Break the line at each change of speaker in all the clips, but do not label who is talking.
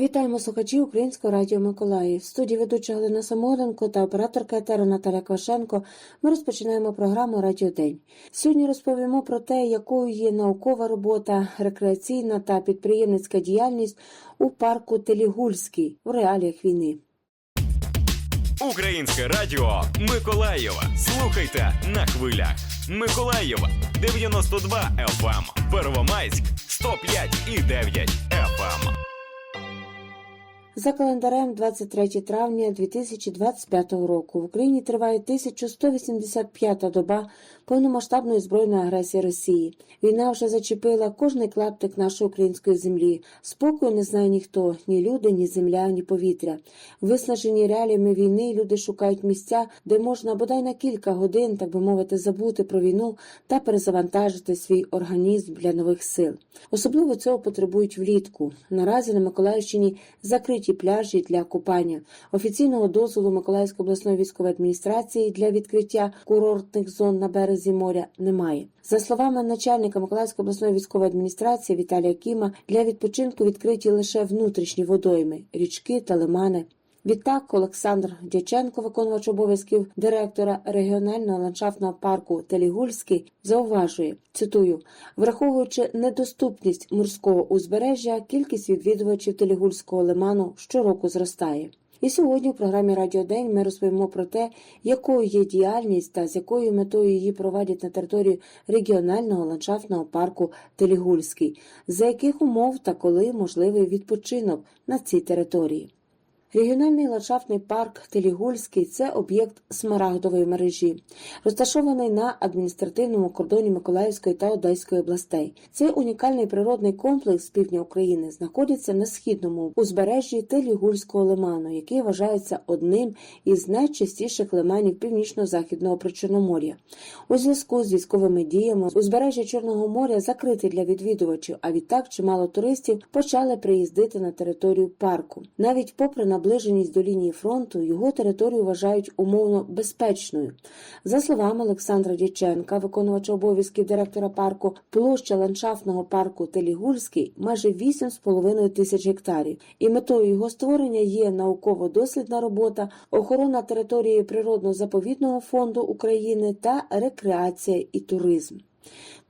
Вітаємо слухачів Українського радіо Миколаїв. В студії ведуча Галина Самоленко та операторка етеру Наталя Квашенко. Ми розпочинаємо програму Радіодень. Сьогодні розповімо про те, якою є наукова робота, рекреаційна та підприємницька діяльність у парку Телігульський у реаліях війни.
Українське радіо Миколаєва. Слухайте на хвилях. Миколаєва 92 FM. Первомайськ 105 і 9 FM.
За календарем 23 травня 2025 року. В Україні триває 1185-та доба повномасштабної збройної агресії Росії. Війна вже зачепила кожний клаптик нашої української землі. Спокою не знає ніхто, ні люди, ні земля, ні повітря. Виснажені реаліями війни люди шукають місця, де можна бодай на кілька годин, так би мовити, забути про війну та перезавантажити свій організм для нових сил. Особливо цього потребують влітку. Наразі на Миколаївщині закриті пляжі для купання. Офіційного дозволу Миколаївської обласної військової адміністрації для відкриття курортних зон на березі моря немає. За словами начальника Миколаївської обласної військової адміністрації Віталія Кіма, для відпочинку відкриті лише внутрішні водойми, річки та лимани. Відтак Олександр Дяченко, виконувач обов'язків директора регіонального ландшафтного парку Телігульський, зауважує, цитую, враховуючи недоступність морського узбережжя, кількість відвідувачів Телігульського лиману щороку зростає. І сьогодні в програмі Радіо День ми розповімо про те, якою є діяльність та з якою метою її проводять на території регіонального ландшафтного парку Телігульський, за яких умов та коли можливий відпочинок на цій території. Регіональний ландшафтний парк Телігульський це об'єкт смарагдової мережі, розташований на адміністративному кордоні Миколаївської та Одеської областей. Цей унікальний природний комплекс півдня України знаходиться на східному узбережжі Телігульського лиману, який вважається одним із найчастіших лиманів північно-західного причорномор'я. У зв'язку з військовими діями узбережжя Чорного моря закрите для відвідувачів, а відтак чимало туристів почали приїздити на територію парку. Навіть попри наближеність до лінії фронту, його територію вважають умовно безпечною. За словами Олександра Дяченка, виконувача обов'язків директора парку, площа ландшафтного парку Телігульський майже 8,5 тисяч гектарів, і метою його створення є науково-дослідна робота, охорона території природно-заповідного фонду України та рекреація і туризм.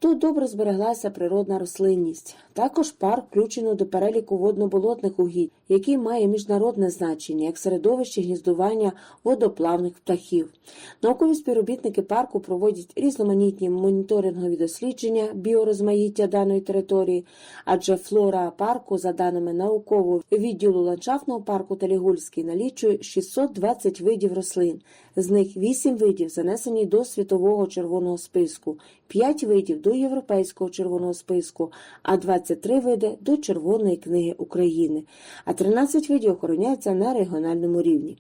Тут добре збереглася природна рослинність. Також парк включено до переліку водно-болотних угідь, який має міжнародне значення як середовище гніздування водоплавних птахів. Наукові співробітники парку проводять різноманітні моніторингові дослідження біорозмаїття даної території, адже флора парку, за даними наукового відділу ландшафтного парку Талігульський, налічує 620 видів рослин. З них 8 видів занесені до світового червоного списку, 5 видів до європейського червоного списку, а 23 види до Червоної книги України, а 13 видів охороняються на регіональному рівні.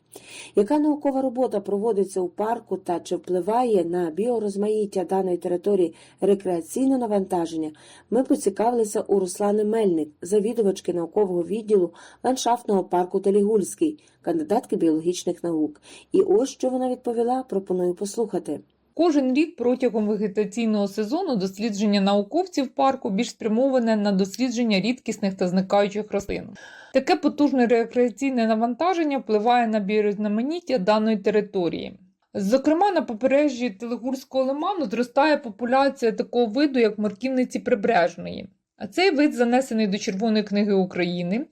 Яка наукова робота проводиться у парку та чи впливає на біорозмаїття даної території рекреаційне навантаження, ми поцікавилися у Руслани Мельник, завідувачки наукового відділу ландшафтного парку Телігульський, кандидатки біологічних наук. І ось що вона відповіла, пропоную послухати.
Кожен рік протягом вегетаційного сезону дослідження науковців парку більш спрямоване на дослідження рідкісних та зникаючих рослин. Таке потужне рекреаційне навантаження впливає на біорізноманіття даної території. Зокрема, на побережжі Телегурського лиману зростає популяція такого виду, як морківниці прибережної. Цей вид занесений до Червоної книги України,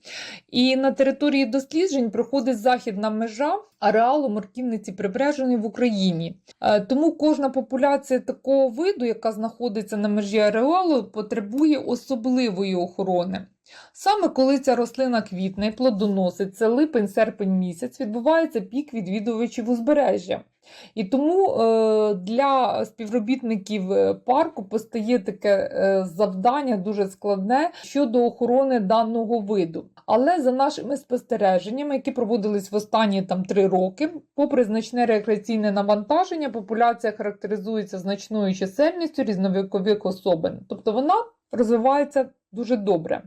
і на території досліджень проходить західна межа ареалу морківниці прибережної в Україні. Е, Тому кожна популяція такого виду, яка знаходиться на межі ареалу, потребує особливої охорони. Саме коли ця рослина квітне і плодоносить, це липень-серпень місяць, відбувається пік відвідувачів узбережжя. І тому е, для співробітників е, парку постає таке е, завдання дуже складне щодо охорони даного виду. Але за нашими спостереженнями, які проводились в останні там три роки, попри значне рекреаційне навантаження, популяція характеризується значною чисельністю різновікових особин, тобто вона розвивається дуже добре.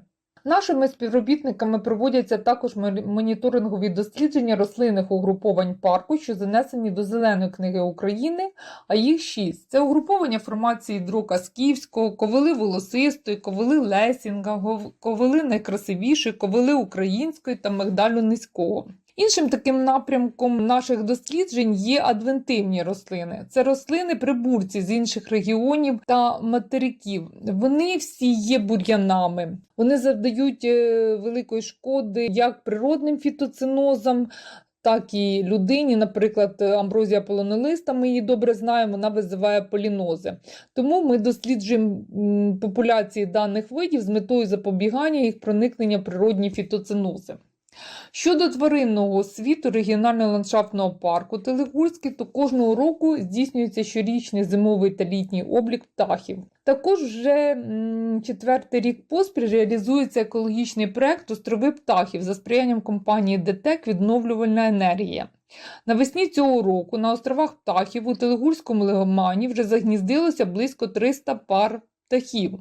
Нашими співробітниками проводяться також моніторингові дослідження рослинних угруповань парку, що занесені до Зеленої книги України, а їх шість. Це угруповання формації дрока Скіфського, ковили волосистої, ковили Лесінга, ковили найкрасивішої, ковили української та мигдалю низького. Іншим таким напрямком наших досліджень є адвентивні рослини. Це рослини прибульці з інших регіонів та материків. Вони всі є бур'янами. Вони завдають е, великої шкоди як природним фітоцинозам, так і людині. Наприклад, амброзія полонолиста, ми її добре знаємо, вона визиває полінози. Тому ми досліджуємо популяції даних видів з метою запобігання їх проникнення в природні фітоцинози. Щодо тваринного світу регіонального ландшафтного парку Телегурський, то кожного року здійснюється щорічний зимовий та літній облік птахів. Також вже четвертий рік поспіль реалізується екологічний проект острови птахів за сприянням компанії ДТЕК Відновлювальна енергія. Навесні цього року на островах птахів у Телегурському лимані вже загніздилося близько 300 пар птахів,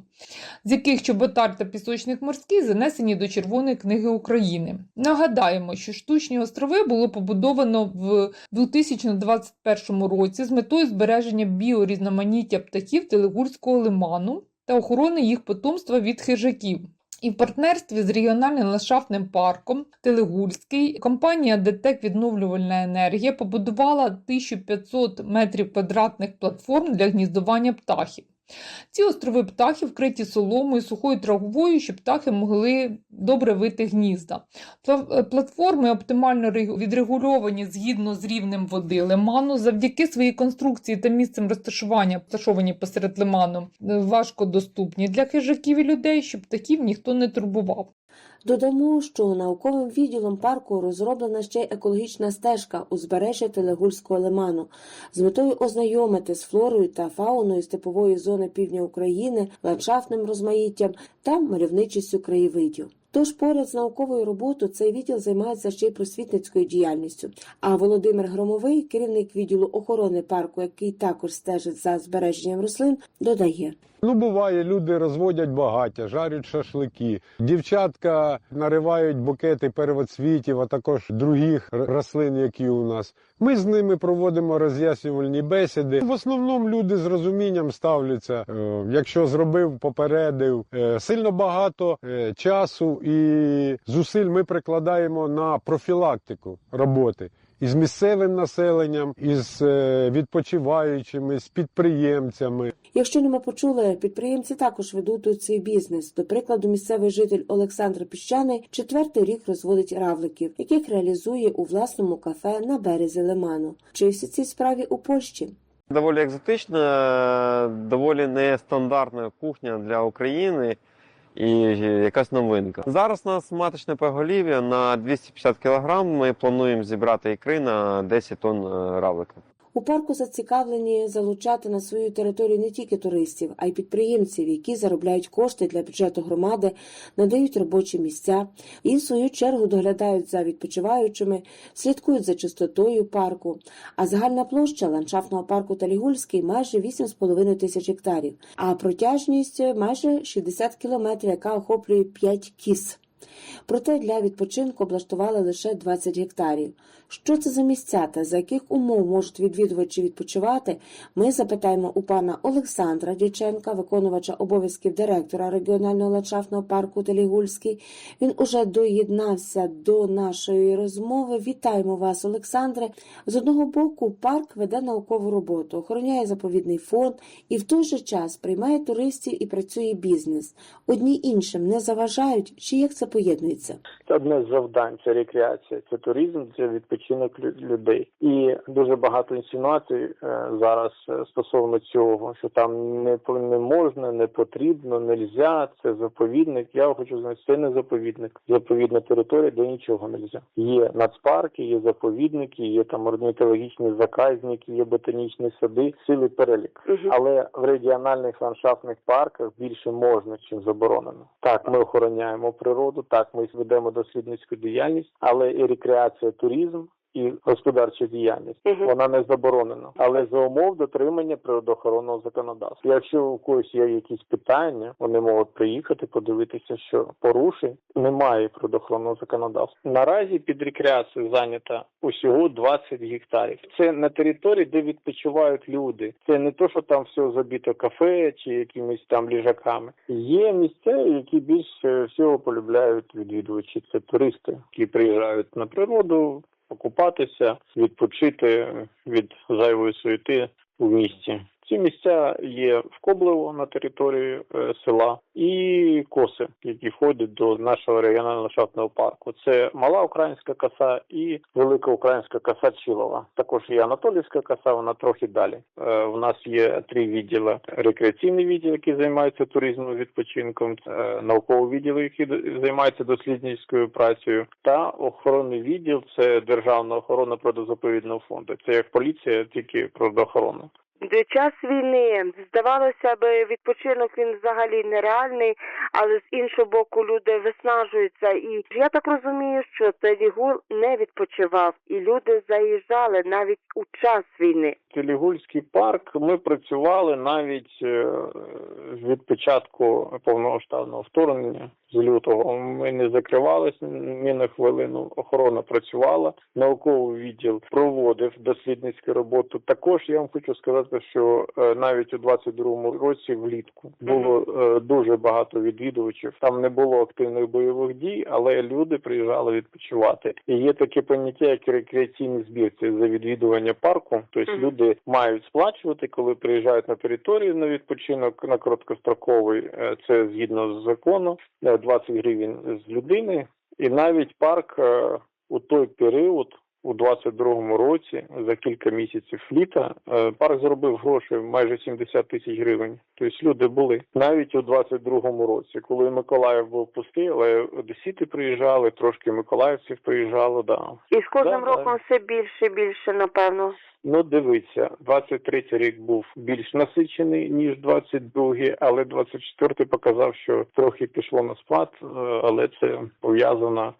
з яких чоботар та пісочник морський занесені до Червоної книги України. Нагадаємо, що штучні острови було побудовано в 2021 році з метою збереження біорізноманіття птахів Телегурського лиману та охорони їх потомства від хижаків. І в партнерстві з регіональним ландшафтним парком Телегурський компанія ДТЕК Відновлювальна енергія побудувала 1500 метрів квадратних платформ для гніздування птахів. Ці острови птахів вкриті соломою, сухою травою, щоб птахи могли добре вити гнізда. Е, Платформи оптимально відрегульовані згідно з рівнем води лиману. Завдяки своїй конструкції та місцем розташування, розташовані посеред лиману, е, важко доступні для хижаків і людей, щоб птахів ніхто не турбував.
Додамо, що науковим відділом парку розроблена ще й екологічна стежка узбережжя Телегульського лиману з метою ознайомити з флорою та фауною степової зони півдня України, ландшафтним розмаїттям та мальовничістю краєвидів. Тож поряд з науковою роботою цей відділ займається ще й просвітницькою діяльністю. А Володимир Громовий, керівник відділу охорони парку, який також стежить за збереженням рослин, додає.
Ну, буває, люди розводять багаття, жарять шашлики. Дівчатка наривають букети первоцвітів, а також других рослин, які у нас. Ми з ними проводимо роз'яснювальні бесіди. В основному люди з розумінням ставляться. Е, Якщо зробив, попередив. Е, Сильно багато е, часу і зусиль ми прикладаємо на профілактику роботи. Із місцевим населенням, із е, відпочиваючими, з підприємцями.
Якщо не ми почули, підприємці також ведуть тут свій бізнес. До прикладу, місцевий житель Олександр Піщаний четвертий рік розводить равликів, яких реалізує у власному кафе на березі лиману. Вчився цій справі у Польщі.
Доволі екзотична, доволі нестандартна кухня для України і якась новинка. Зараз у нас маточне поголів'я на 250 кг. Ми плануємо зібрати ікри на 10 тонн е, равлика.
У парку зацікавлені залучати на свою територію не тільки туристів, а й підприємців, які заробляють кошти для бюджету громади, надають робочі місця і, в свою чергу, доглядають за відпочиваючими, слідкують за чистотою парку. А загальна площа ландшафтного парку Талігульський майже 8,5 тисяч гектарів, а протяжність майже 60 кілометрів, яка охоплює 5 кіс. Проте для відпочинку облаштували лише 20 гектарів. Що це за місця та за яких умов можуть відвідувачі відпочивати, ми запитаємо у пана Олександра Дяченка, виконувача обов'язків директора регіонального ландшафтного парку Телігульський. Він уже доєднався до нашої розмови. Вітаємо вас, Олександре. З одного боку, парк веде наукову роботу, охороняє заповідний фонд і в той же час приймає туристів і працює бізнес. Одні іншим не заважають, чи як це поєднується?
Це одне з завдань це рекреація, це туризм, це відпочинок лю- людей. І дуже багато інсинуацій е, зараз е, стосовно цього, що там не не можна, не потрібно, нельзя. Це заповідник. Я хочу знати, це не заповідник. Заповідна територія, де нічого нельзя. Є нацпарки, є заповідники, є там орнітологічні заказники, є ботанічні сади, цілий перелік. Але в регіональних ландшафтних парках більше можна, чим заборонено. Так, ми охороняємо природу, так ми ведемо дослідницьку діяльність, але і рекреація, туризм і господарча діяльність.
Мгм.
Вона не заборонена, але за умов дотримання природоохоронного законодавства. Якщо у когось є якісь питання, вони можуть приїхати, подивитися, що порушень немає природоохоронного законодавства. Наразі під рекреацією зайнято усього 20 гектарів. Це на території, де відпочивають люди. Це не то, що там все забито кафе чи якимись там ліжаками. Є місця, які більше всього полюбляють відвідувачі. Це туристи, які приїжджають на природу, покупатися, відпочити від зайвої суєти у місті. Ці місця є в Коблево на території е, села і коси, які входять до нашого регіонального ландшафтного парку. Це мала українська коса і велика українська коса Чилова. Також є Анатолівська коса, вона трохи далі. Е, у нас є три відділи: рекреаційний відділ, який займається туризмом відпочинком, е, науковий відділ, який займається дослідницькою працею, та охоронний відділ це державна охорона природозаповідного фонду. Це як поліція, тільки природоохорона.
До час війни здавалося би, відпочинок він взагалі нереальний, але з іншого боку люди виснажуються. І я так розумію, що Телігул не відпочивав, і люди заїжджали навіть у час війни.
Телігульський парк ми працювали навіть е, від початку повномасштабного вторгнення з лютого. Ми не закривалися ні на хвилину. Охорона працювала, науковий відділ проводив дослідницьку роботу. Також я вам хочу сказати, що е, навіть у 22-му році влітку було е, дуже багато відвідувачів. Там не було активних бойових дій, але люди приїжджали відпочивати. І є таке поняття, як рекреаційний збір. Це за відвідування парку. Тобто люди мають сплачувати, коли приїжджають на територію на відпочинок на короткостроковий. Е, Це згідно з закону, 20 гривень з людини. І навіть парк е, у той період. У 22-му році за кілька місяців літа е, парк заробив грошей майже 70 тисяч гривень. Тобто люди були навіть у 22-му році, коли Миколаїв був пустий, але одесіти приїжджали, трошки миколаївців приїжджало. Да.
І з кожним
Да,
роком
да.
все більше і більше, напевно.
Ну, дивіться, 23-й рік був більш насичений, ніж 22-й, але 24-й показав, що трохи пішло на спад, е, але це пов'язано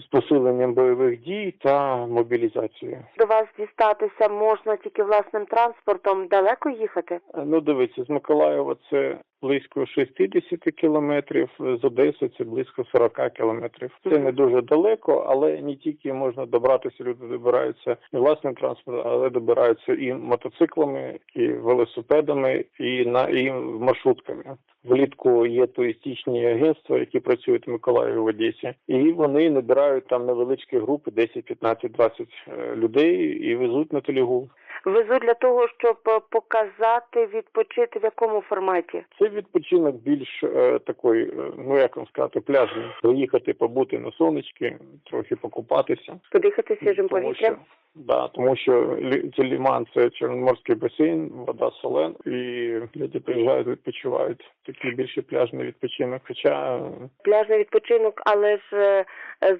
з посиленням бойових дій та мобілізацією.
До вас дістатися можна тільки власним транспортом. Далеко їхати?
Е, Ну, дивіться, з Миколаєва це близько 60 кілометрів, з Одеси це близько 40 кілометрів. Це не дуже далеко, але не тільки можна добратися, люди добираються власним транспортом, але добираються і мотоциклами, і велосипедами, і на і маршрутками. Влітку є туристичні агентства, які працюють в Миколаєві в Одесі, і вони набирають там невеличкі групи 10, 15, 20 е, людей і везуть на телегу.
Везу для того, щоб е, показати, відпочити в якому форматі.
Це відпочинок більш е, такий, е, ну як вам сказати, пляжний. Приїхати, побути на сонечки, трохи покупатися.
Подихати свіжим повітрям.
да, тому що це ліман, це чорноморський басейн, вода солен, і люди приїжджають, відпочивають. Такий більше пляжний відпочинок. Хоча е,
Пляжний відпочинок, але ж е,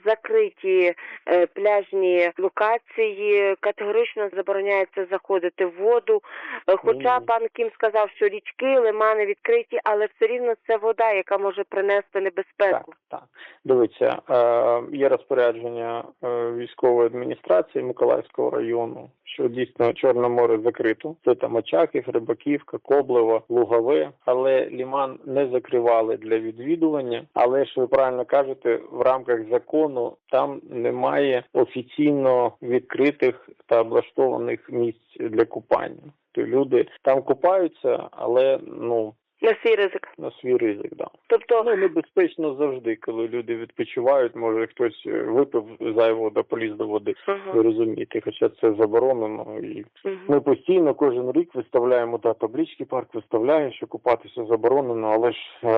закриті е, пляжні локації категорично забороняється заходити в воду. Хоча
Ні.
пан Кім сказав, що річки, лимани відкриті, але все рівно це вода, яка може принести небезпеку.
так. Дивіться, е, є розпорядження військової адміністрації Миколаївського району, що дійсно Чорне море закрито. Це там Очаків, Рибаківка, Коблево, Лугове, але ліман не закривали для відвідування. Але ж ви правильно кажете, в рамках закону там немає офіційно відкритих та облаштованих місць для купання. То люди там купаються, але ну
На свій ризик.
на свій ризик, да.
Тобто
Ну, небезпечно завжди, коли люди відпочивають, може хтось е, випив зайвого да поліз до води. Ви
Ага.
розумієте, хоча це заборонено. І
Мгм.
ми постійно кожен рік виставляємо да, таблички, парк виставляє, що купатися заборонено, але ж е,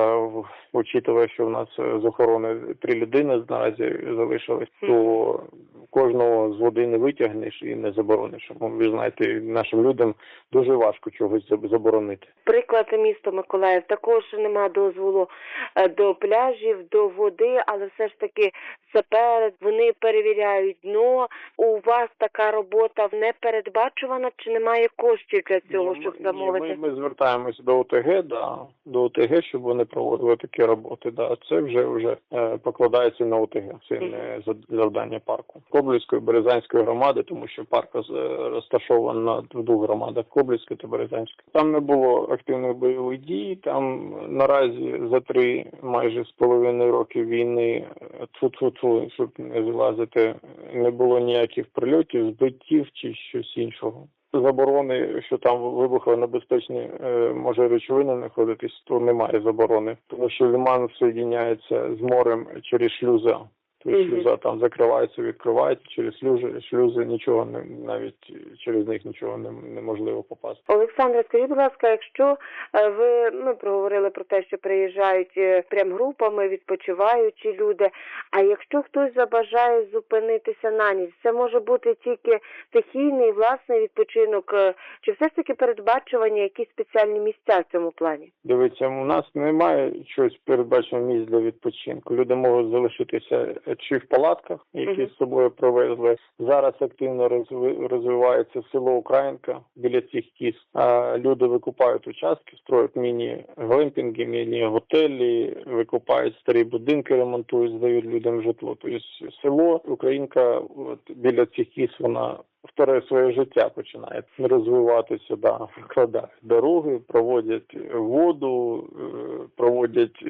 учитывая, що в нас е, з охорони три людини наразі залишилось, то кожного з води не витягнеш і не заборониш. Бо ви знаєте, нашим людям дуже важко чогось заборонити.
Приклад місто Миколаїв також нема дозволу е, до пляжів, до води, але все ж таки заперед вони перевіряють дно. У вас така робота не передбачувана чи немає коштів для цього,
Ні,
щоб замовити?
Ні, ми, ми звертаємося до ОТГ, да, до ОТГ, щоб вони проводили такі роботи. Да. Це вже вже е, покладається на ОТГ, це не за- завдання парку. Коблівської Березанської громади, тому що парк роз- розташований на в двох громадах Коблівської та Березанської. Там не було активних бойових дій. Там наразі за три майже з половиною років війни тфу-тфу-тфу, щоб не злазити, не було ніяких прильотів, збиттів чи щось іншого. Заборони, що там вибухонебезпечні е, може речовини знаходитись, то немає заборони, тому що лиман соєдиняється з морем через шлюза.
Мгм.
шлюза там закривається, відкривається через шлюзи, шлюзи нічого не навіть через них нічого не, неможливо попасти.
Олександре, скажіть, будь ласка, якщо е, ви ми проговорили про те, що приїжджають е, прям групами, відпочиваючі люди. А якщо хтось забажає зупинитися на ніч, це може бути тільки стихійний власний відпочинок, е, чи все ж таки передбачувані якісь спеціальні місця в цьому плані?
Дивіться, у нас немає чогось передбаченого місць для відпочинку. Люди можуть залишитися чи в палатках, які з собою привезли. Зараз активно розви- розвивається село Українка біля цих кіз. А люди викупають участки, строять міні-глемпінги, міні-готелі, викупають старі будинки, ремонтують, здають людям житло. Тобто село Українка от, біля цих кіз вона вторе своє життя починає розвиватися, да, вкладають дороги, проводять воду, е, проводять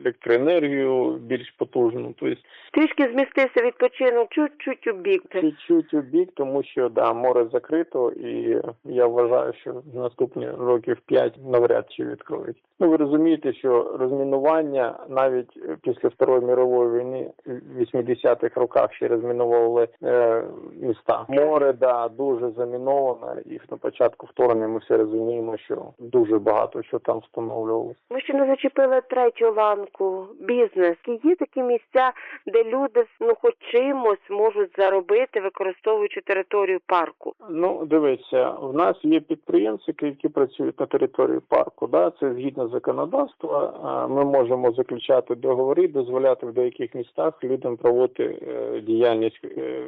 електроенергію більш потужну. Тобто
Трішки змістився відпочинок чуть-чуть у бік.
чуть-чуть у бік, тому що да, море закрито, і я вважаю, що наступні років п'ять навряд чи відкриють. Ну ви розумієте, що розмінування навіть після Второї мірової війни в 80-х роках ще розмінували е, міста. Море да дуже заміновано, і на початку вторгнення ми всі розуміємо, що дуже багато що там встановлювалося.
Ми ще не зачепили третю ланку бізнес. Є такі місця, де люди ну хоч чимось можуть заробити, використовуючи територію парку?
Ну, дивіться, в нас є підприємці, які працюють на території парку. Да, це згідно законодавства. Ми можемо заключати договори, дозволяти в деяких містах людям проводити е, діяльність е,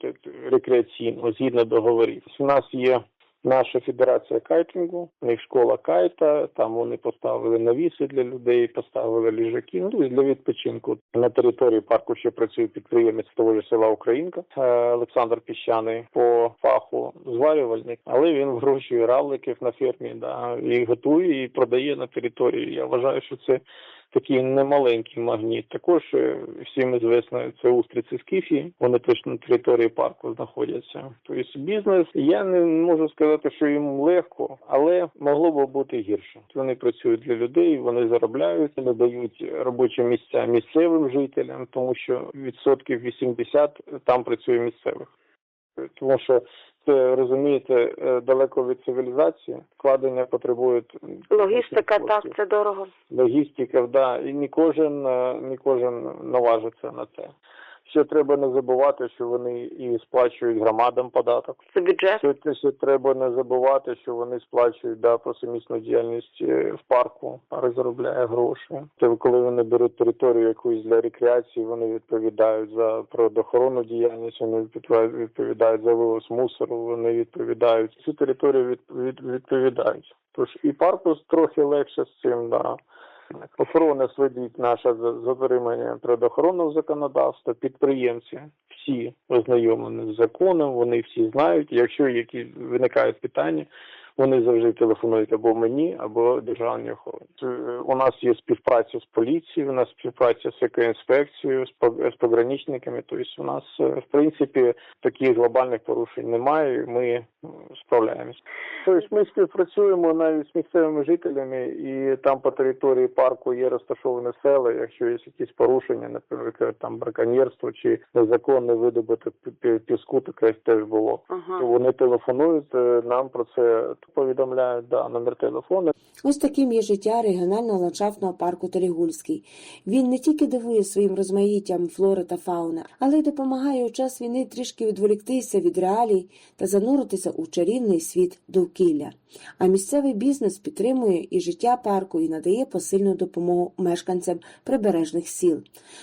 те- рекреаційну згідно договорів. У нас є. Наша федерація кайтингу, у них школа кайта. Там вони поставили навіси для людей, поставили ліжаки. Ну і для відпочинку на території парку ще працює підприємець того ж села Українка е, Олександр Піщаний по фаху зварювальник, але він вирощує равликів на фермі, да і готує і продає на території. Я вважаю, що це такий немаленький магніт. Також е, всім звісно, це устриці скіфії. Вони теж на території парку знаходяться. Тобто бізнес я не можу сказати, що їм легко, але могло б бути гірше. Вони працюють для людей, вони заробляють, вони дають робочі місця місцевим жителям, тому що відсотків 80 там працює місцевих. Тому що це розумієте е, далеко від цивілізації. Вкладення потребують
Логістика, так, це дорого.
логістика, да, і не кожен, е, не кожен наважиться на це. Ще треба не забувати, що вони і сплачують громадам податок.
Це бюджет.
Ще, ще треба не забувати, що вони сплачують да, про сумісну діяльність е, в парку. Парк заробляє гроші. Це коли вони беруть територію якусь для рекреації, вони відповідають за природоохоронну діяльність, вони відповідають за вивоз мусору, вони відповідають. Цю територію від, від, відповідають. Тож і парку трохи легше з цим, да. Охорона слідить наша за дотриманням природоохоронного законодавства, підприємці всі ознайомлені з законом, вони всі знають. Якщо які виникають питання, вони завжди телефонують або мені, або державній охороні. Е, У нас є співпраця з поліцією, у нас співпраця з екоінспекцією, з пог- з пограничниками. Тобто у нас е, в принципі таких глобальних порушень немає. і Ми е, справляємось. Тобто ми співпрацюємо навіть з місцевими жителями, і там по території парку є розташовані села. Якщо є якісь порушення, наприклад, там браконьєрство чи незаконне видобуток пі- пі- піску, таке теж було.
Ага.
вони телефонують, нам про це повідомляють, да, номер телефону.
Ось таким є життя регіонального ландшафтного парку Терегульський. Він не тільки дивує своїм розмаїттям флори та фауни, але й допомагає у час війни трішки відволіктися від реалій та зануритися у чарівний світ довкілля. А місцевий бізнес підтримує і життя парку і надає посильну допомогу мешканцям прибережних сіл.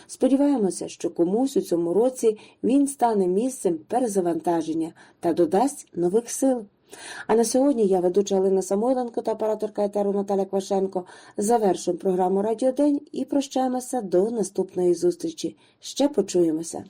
Сподіваємося, що комусь у цьому році він стане місцем перезавантаження та додасть нових сил. А на сьогодні я, ведуча Олена Самойленко та операторка етеру Наталя Квашенко, завершуємо програму Радіодень і прощаємося до наступної зустрічі. Ще почуємося.